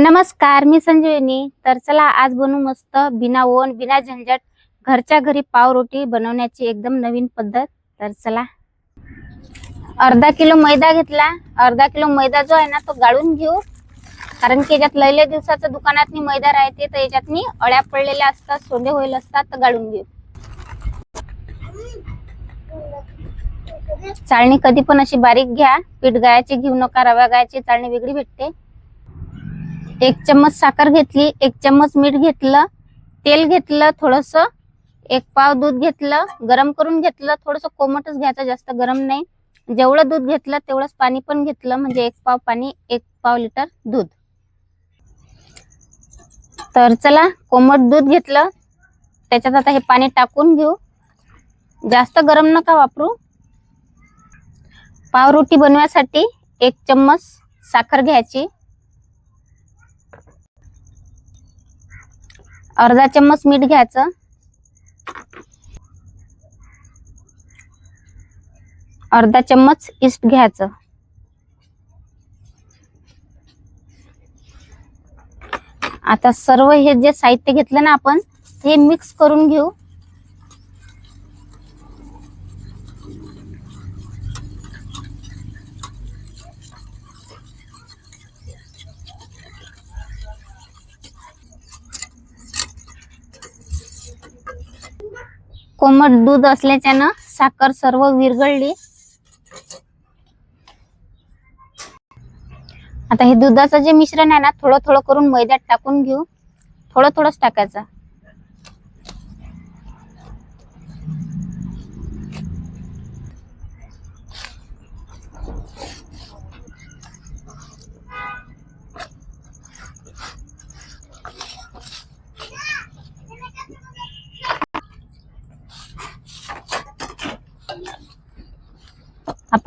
नमस्कार मी संजीवनी तर चला आज बनवू मस्त बिना ओन बिना झंझट घरच्या घरी पावरोटी बनवण्याची एकदम नवीन पद्धत. तर चला. अर्धा किलो मैदा घेतला. अर्धा किलो मैदा जो आहे ना तो गाळून घेऊ. कारण की याच्यात लयल्या दिवसाचं दुकानात मैदा राहते तर याच्यात अळ्या पडलेल्या असतात सोंडे होईल असतात तर गाळून घेऊ. चाळणी कधी पण अशी बारीक घ्या. पीठ गायाची घेऊ नका रवा गायाची चाळणी वेगळी भेटते. एक चम्मच साखर घेतली एक चम्मच मीठ घेतलं तेल घेतलं थोडस एक पाव दूध घेतलं गरम करून घेतलं थोडस कोमटच घ्यायचं जास्त गरम नाही. जेवढं दूध घेतलं तेवढंच पाणी पण घेतलं म्हणजे एक पाव पाणी एक पाव लिटर दूध. तर चला कोमट दूध घेतलं. त्याच्यात आता हे पाणी टाकून घेऊ. जास्त गरम नका वापरू. पावरोटी बनवण्यासाठी एक चम्मच साखर घ्यायची. अर्धा चम्मच मीठ घ्यायचं. अर्धा चम्मच इस्ट घ्यायचं. आता सर्व हे जे साहित्य घेतलं ना आपण हे मिक्स करून घेऊ. कोमट दूध असल्याच्यानं साखर सर्व विरघळली. आता हे दुधाचं जे मिश्रण आहे ना थोडं थोडं करून मैद्यात टाकून घेऊ. थोडं थोडंच टाकायचं.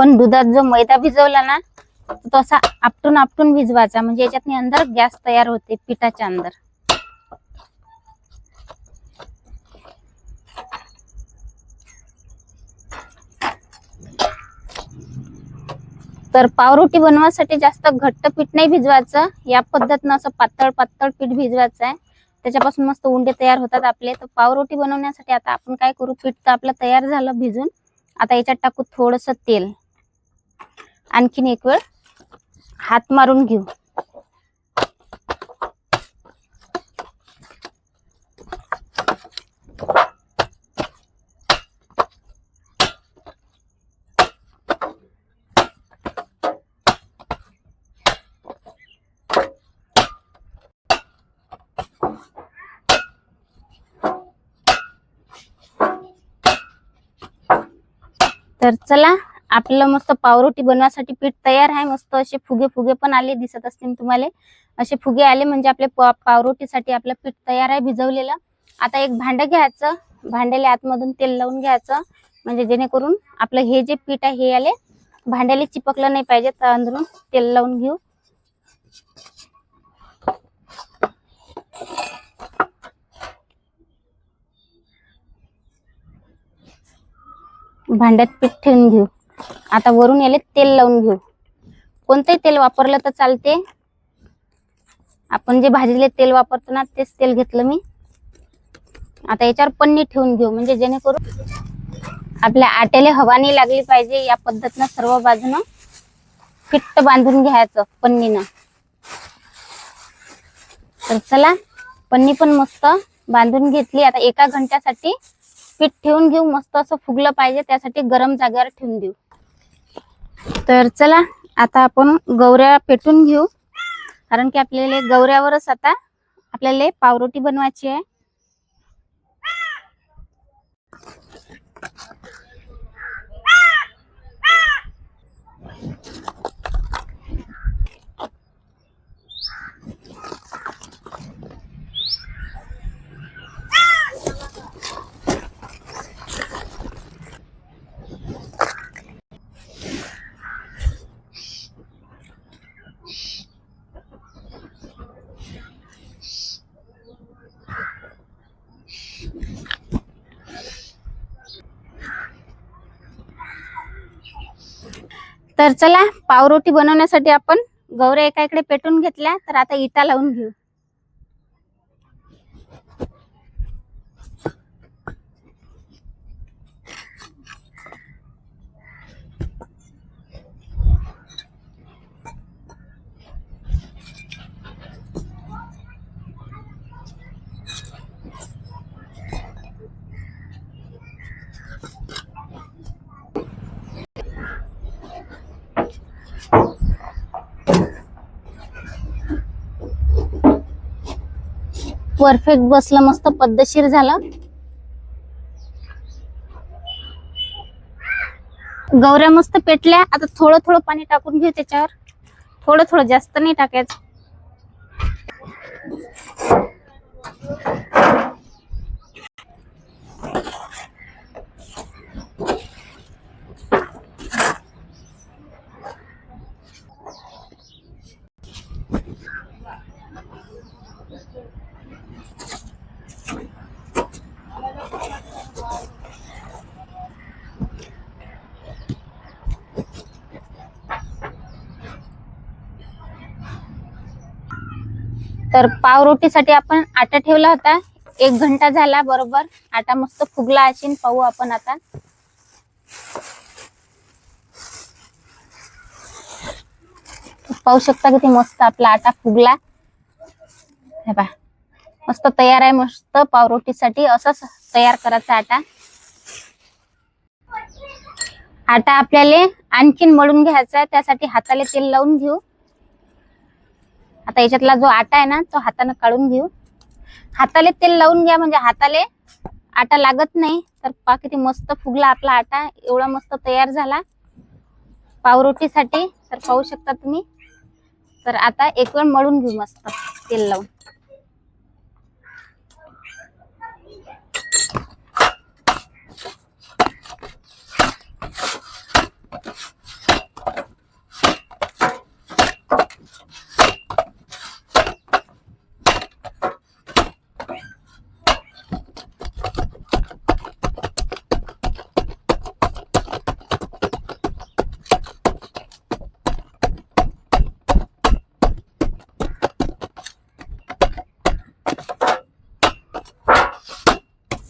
आपण दुधात जो मैदा भिजवला ना तो असा आपटून आपटून भिजवायचा. म्हणजे याच्यात अंदर गॅस तयार होते पिठाच्या अंदर. तर पावरोटी बनवायसाठी जास्त घट्ट पीठ नाही भिजवायचं. या पद्धतीनं असं पातळ पातळ पीठ भिजवायचं आहे. त्याच्यापासून मस्त उंडे तयार होतात आपले. तर पावरोटी बनवण्यासाठी आता आपण काय करू? पीठ तर आपलं तयार झालं भिजून. आता याच्यात टाकू थोडस तेल. आणखीन एक वेळ हात मारून घेऊ. तर चला आपलं मस्त पावरोटी बनवासाठी पीठ तयार आहे मस्त असे फुगे फुगे पण आले दिसत असतील तुम्हाला. असे फुगे आले म्हणजे आपले पावरोटीसाठी आपलं पीठ तयार आहे भिजवलेलं. आता एक भांड घ्यायचं भांड्याला आतमधून तेल लावून घ्यायचं. म्हणजे जेणेकरून आपलं हे जे पीठ आहे हे आले. भांड्याला चिपकलं नाही पाहिजे तर अंदरून तेल लावून घेऊ. भांड्यात पीठ ठेवून घेऊ. आता वरून याले तेल लावून घेऊ. कोणतंही तेल वापरलं तर चालते. आपण जे भाजीले तेल वापरतो ना तेच तेल घेतलं मी. आता याच्यावर पन्नी ठेवून घेऊ म्हणजे जेणेकरून आपल्या आट्याला हवा नाही लागली पाहिजे या पद्धतीनं सर्व बाजूनं फिट्ट बांधून घ्यायचं पन्नीनं. तर चला पन्नी पण मस्त बांधून घेतली. आता एका घंट्यासाठी पीठ ठेवून घेऊ मस्त असं फुगलं पाहिजे त्यासाठी गरम जागेवर ठेवून देऊ. तर चला आता आपण गवऱ्या पेटून घेऊ. कारण की आपल्याला गौऱ्यावरच आता आपल्याला पावरोटी बनवायची आहे. तर चला पावरोटी बनवण्यासाठी आपण गौऱ्या एका इकडे पेटून घेतल्या तर आता इटा लावून घेऊ. परफेक्ट बसलं मस्त पद्धतशीर झालं. गौऱ्या मस्त पेटल्या. आता थोडं थोडं पाणी टाकून घेऊ त्याच्यावर. थोडं थोडं जास्त नाही टाकायचं. तर पावरोटीसाठी आपण आटा ठेवला होता. एक घंटा झाला बरोबर. आटा मस्त फुगला असेल. पाहू आपण आता. पाहू शकता किती मस्त आपला आटा फुगला. हे पहा. मस्त तयार आहे मस्त पावरोटीसाठी. असाच तयार करायचा आटा. आटा आपल्याला आणखीन मळून घ्यायचा आहे. त्यासाठी हाताला तेल लावून घेऊ. आता याच्यातला जो आटा आहे ना तो हाताने काढून घेऊ. हाताले तेल लावून घ्या म्हणजे हाताले आटा लागत नाही. तर पा किती मस्त फुगला आपला आटा एवढा मस्त तयार झाला. पावरोटीसाठी तर पाहू शकता तुम्ही. तर आता एक वेळ मळून घेऊ मस्त तेल लावून.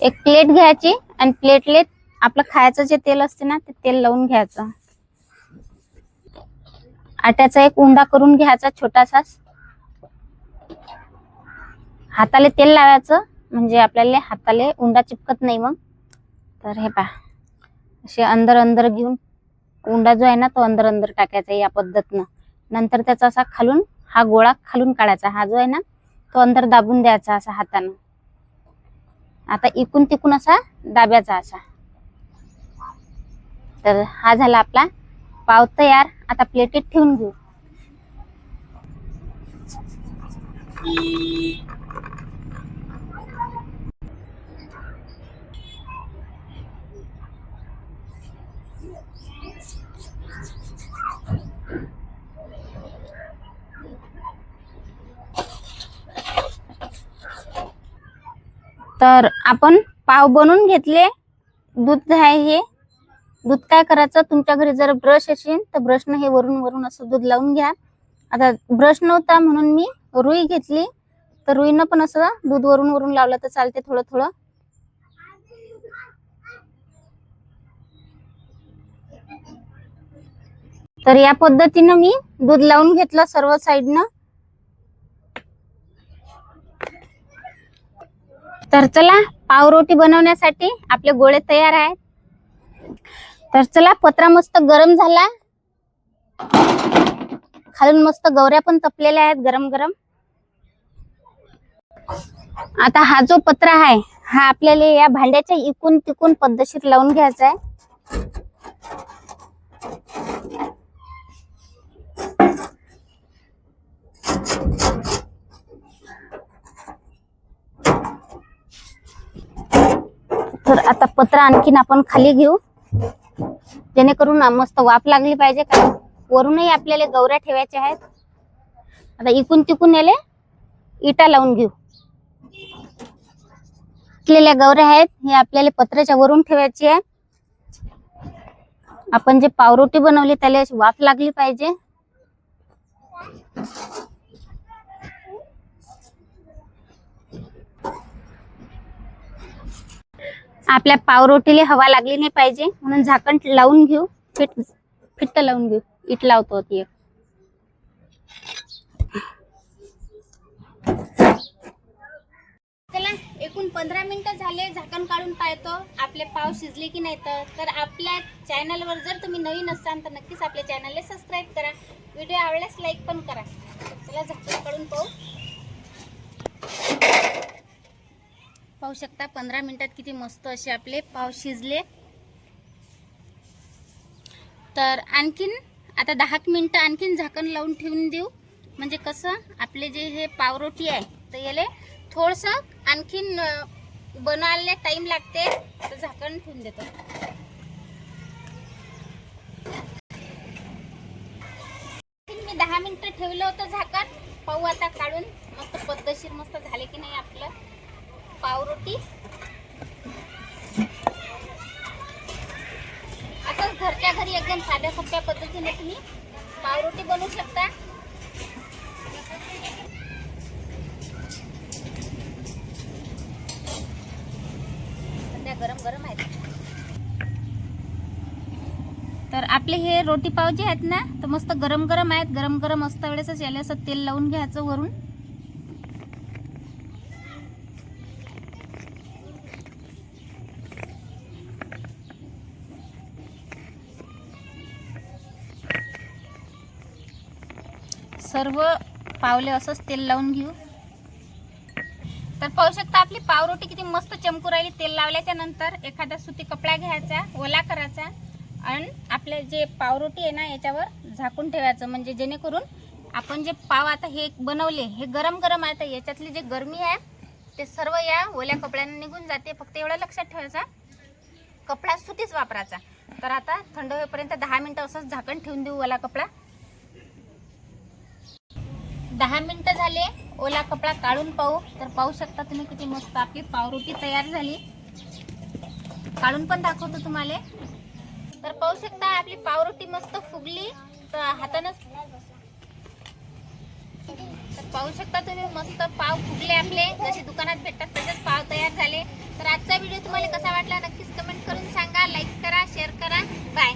एक प्लेट घ्यायची आणि प्लेटले आपलं खायचं जे तेल असते ना ते तेल लावून घ्यायचं. आट्याचा एक उंडा करून घ्यायचा छोटासाच हाताले तेल लावायचं म्हणजे आपल्याला हाताले उंडा चिपकत नाही मग. तर हे पहा. असे अंदर अंदर घेऊन उंडा जो आहे ना तो अंदर अंदर टाकायचा या पद्धतीनं. नंतर त्याचा असा खालून हा गोळा खालून काढायचा. हा जो आहे ना तो अंदर दाबून द्यायचा असा हातानं. आता इकून तिकून असा दाब्याचा असा. तर हा झाला आपला पाव तयार. आता प्लेटीत ठेवून घेऊ. तर आपण पाव बनवून घेतले. दूध आहे हे. दूध काय करायचं? तुमच्या घरी जर ब्रश असेल तर ब्रशनं हे वरून वरून असं दूध लावून घ्या. आता ब्रश नव्हता म्हणून मी रुई घेतली. तर रुईनं पण असं दूध वरून वरून लावलं तर चालते थोडं थोडं. तर या पद्धतीनं मी दूध लावून घेतलं सर्व साईडनं तर चला पावरोटी बनवण्यासाठी आपले गोळे तयार आहेत. तर चला पत्रा मस्त गरम झाला. खालून मस्त गवऱ्या पण तपलेल्या आहेत गरम गरम. आता हा जो पत्रा आहे हा आपल्याला या भांड्याच्या इकून तिकून पद्धतशीर लावून घ्यायचा आहे. तर आता पत्र आणखीन आपण खाली घेऊ. जेणेकरून मस्त वाफ लागली पाहिजे कारण वरूनही आपल्याला गौऱ्या ठेवायच्या आहेत. आता इकून तिकून याले इटा लावून घेऊ. असलेल्या गौऱ्या आहेत हे आपल्याला पत्र्याच्या वरून ठेवायची आहे. आपण जे पावरोटी बनवली त्याला वाफ लागली पाहिजे. आपल्या पावरोटीला हवा लागली नाही पाहिजे. म्हणून झाकण लावून घेऊ. फिट फिट्ट लावून घेऊ. इट लावतो ती चला एकूण पंधरा मिनिटं झाले. झाकण काढून पाहतो. आपले पाव शिजले की नाही तर. आपल्या चॅनलवर जर तुम्ही नवीन असाल तर नक्कीच आपल्या चॅनलला सबस्क्राईब करा. व्हिडिओ आवडल्यास लाईक पण करा. चला झाकण काढून पाहू. पाहू शकता. पंधरा मिनटात किती मस्त असे आपले पाव शिजले. तर आणखीन आता दहा मिनटं आणखीन झाकण लावून ठेवून देऊ. म्हणजे कसं आपले जे हे पावरोटी आहे तर याले थोडंसं आणखीन बनवायला टाईम लागते. तर झाकण ठेवून देतो. आणखीन मी दहा मिनटं ठेवलं होतं झाकण. पाहू आता काढून मस्त पद्धतशीर मस्त झाले की नाही आपलं. पावरोटी. असंच घरच्या घरी एकदम साध्या सोप्या पद्धतीने तुम्ही पावरोटी बनवू शकता. सध्या गरम गरम आहेत तर आपले हे रोटी पाव जे आहेत ना तर मस्त गरम गरम आहेत. गरम गरम असता वेळेसच याला असं तेल लावून घ्यायचं वरून. सर्व पावले असंच तेल लावून घेऊ. तर पाहू शकता आपली पावरोटी किती मस्त चमकू राहिली. तेल लावल्याच्या नंतर एखादा सुती कपडा घ्यायचा ओला करायचा आणि आपले जे पावरोटी आहे ना याच्यावर झाकून ठेवायचं. म्हणजे जेणेकरून आपण जे पाव आता हे बनवले हे गरम गरम आहे तर याच्यातली जे गरमी आहे ते सर्व या ओल्या कपड्याने निघून जाते. फक्त एवढं लक्षात ठेवायचा. कपडा सुतीच वापरायचा. तर आता थंड होईपर्यंत दहा मिनटं असंच झाकण ठेवून देऊ ओला कपडा. दहा मिनटं झाले. ओला कपडा काढून पाहू. तर पाहू शकता तुम्ही किती मस्त आपली पावरोटी तयार झाली. काढून पण दाखवतो तुम्हाला. तर पाहू शकता आपली पावरोटी मस्त फुगली. तर हातानच तर पाहू शकता तुम्ही मस्त पाव फुगले आपले. जसे दुकानात भेटतात तसेच पाव तयार झाले. तर आजचा व्हिडिओ तुम्हाला कसा वाटला नक्कीच कमेंट करून सांगा. लाईक करा शेअर करा. बाय